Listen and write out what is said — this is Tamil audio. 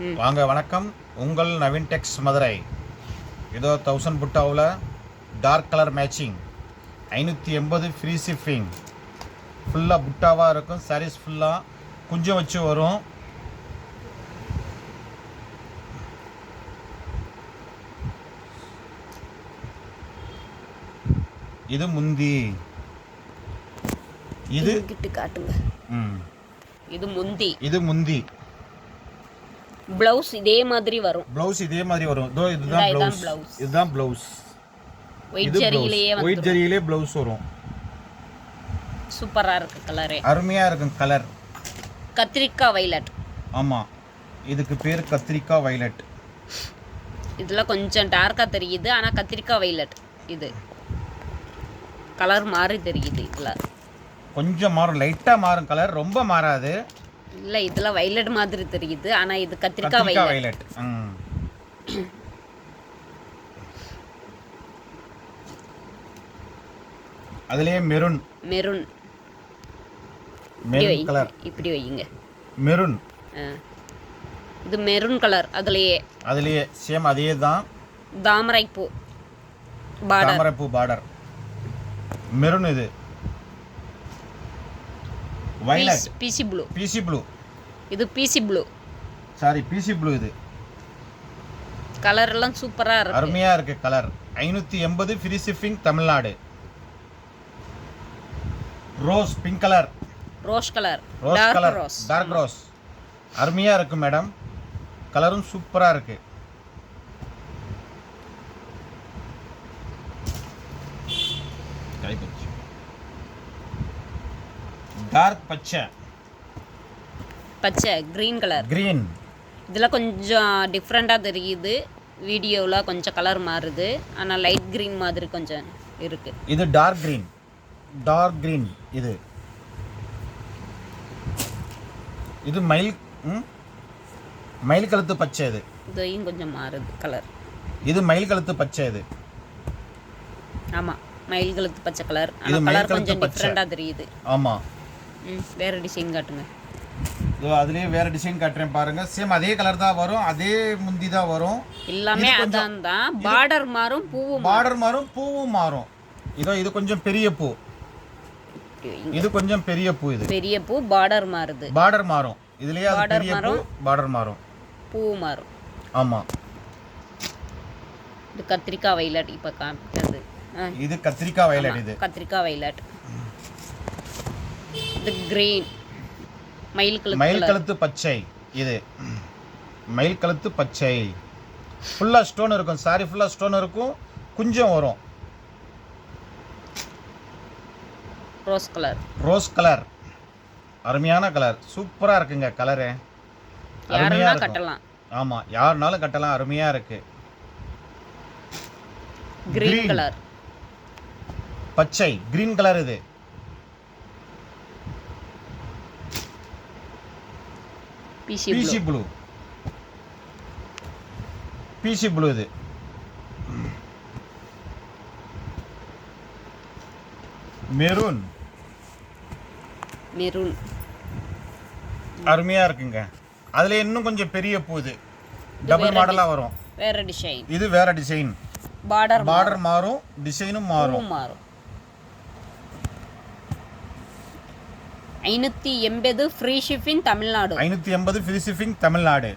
வாங்க வணக்கம். உங்கள் நவீன் டெக்ஸ் மதுரை. இதோ தௌசண்ட் புட்டாவில் டார்க் கலர் மேட்சிங் ஐநூற்றி எண்பது ஃப்ரீ ஷிப்பிங் ஃபுல்லாக புட்டாவாக இருக்கும். சாரீஸ் ஃபுல்லாக குஞ்சம் வச்சு வரும். இது முந்தி. இது கிட்ட காட்டுங்க. ம். இது முந்தி. இது முந்தி. பிளவுஸ் இதே மாதிரி வரும். ப்ளவுஸ் இதே மாதிரி வரும். இதோ இதுதான் ப்ளவுஸ். இதுதான் ப்ளவுஸ் ஒயிட் ஜரியிலேயே ஒயிட் ஜரியிலே ப்ளவுஸ் வரும். சூப்பரா இருக்கு கலரே அருமையா இருக்கும் கலர் கத்திரிக்காய் வைலட் ஆமா. இதுக்கு பேர் கத்திரிக்காய் வைலட் இதுல கொஞ்சம் டார்க்கா தெரியுது ஆனா கத்திரிக்காய் வைலட் இது. கலர் மாறி தெரியுது இதுல. கொஞ்சம் மாறும். லைட்டா மாறும் கலர் ரொம்ப மாறாது. இல்ல இதுல வைலட் மாதிரி தெரியுது. ஆனா இது கத்திரிக்காய் வைலட். அதுலயே மெரூன் மெரூன் மெரூன் கலர் இப்படி வைங்க மெரூன். இது மெரூன் கலர் அதுலயே அதுலயே சேம் அதே தான் தாமரை பூ பார்டர் தாமரைப்பூ பார்டர் மெரூன் இது. வைலட் பிசி ப்ளூ பிசி ப்ளூ இது பிசி ப்ளூ சாரி பிசி ப்ளூ இது. கலர் எல்லாம் சூப்பரா இருக்கு. அருமையா இருக்கு கலர் ஐநூத்தி எண்பது free shipping Tamil Nadu. Rose pink colour rose colour rose dark colour rose dark rose அருமையா இருக்கு மேடம் கலரும் சூப்பரா இருக்கு. டார்க் பச்சை. பச்சை கிரீன் கலர் கிரீன் இதுல கொஞ்சம் டிஃப்ரெண்டா தெரியுது. வீடியோவில் கொஞ்சம் கலர் மாறுது. ஆனா லைட் கிரீன் மாதிரி கொஞ்சம் இருக்கு. இது டார்க் கிரீன் டார்க் கிரீன் இது. இது மயில்? மயில் கழுத்து பச்சை இது. இதையும் கொஞ்சம் மாறுது கலர் இது மயில் கழுத்து பச்சை இது. ஆமா மயில் கழுத்து பச்சை கலர் இது ஆனா மயில் கலர் கொஞ்சம் பச்சை. டிஃப்ரெண்டா தெரியுது. ஆமா. ம் வேற டிசைன் காட்டுங்க. இதோ அதுலயே வேற டிசைன் காட்டுறேன் பாருங்க. சேம் அதே கலர் தான் வரும் அதே முந்தி தான் வரும். எல்லாமே அதான் தான். பார்டர் மாறும் பூவும் பார்டர் மாறும் பூவும் மாறும். இதோ இது கொஞ்சம் பெரிய பூ. இது கொஞ்சம் பெரிய பூ இது. பெரிய பூ பார்டர் மாறுது. பார்டர் மாறும். இதுலயே அது பெரிய பூ. பார்டர் மாறும். பூ மாறும். ஆமா. இது கத்திரிக்காய் வைலட் இப்போ காமிக்கிறது இது கத்திரிக்காய் வயலட் இது. கத்திரிக்காய் வைலட் இது கிரீன் மயில் கழுத்து மயில். கழுத்து பச்சை. இது. மயில் கழுத்து பச்சை. ஃபுல்லாக ஸ்டோன் இருக்கும். சாரி ஃபுல்லாக ஸ்டோன் இருக்கும். குஞ்சம் வரும். ரோஸ் கலர் ரோஸ் கலர் அருமையான கலர் சூப்பராக இருக்குங்க கலரு அருமையாக கட்டலாம். ஆமாம் யாருனாலும் கட்டலாம். அருமையாக இருக்கு. கிரீன். கலர் பச்சை. கிரீன் கலர் இது. பிசி பிசி ப்ளூ பிசி ப்ளூ இது. மெரூன் மெரூன் அருமையா இருக்குங்க. அதுல இன்னும் கொஞ்சம் பெரிய பூ இது. டபுள் மாடலா வரும். வேற டிசைன் இது வேற டிசைன் பார்டர் பார்டர் மாறும். டிசைனும் மாறும். மாறும். ஐநூற்றி எண்பது ஃப்ரீ ஷிப்பிங் தமிழ்நாடு. ஐநூத்தி எண்பது ஃப்ரீ ஷிப்பிங் தமிழ்நாடு.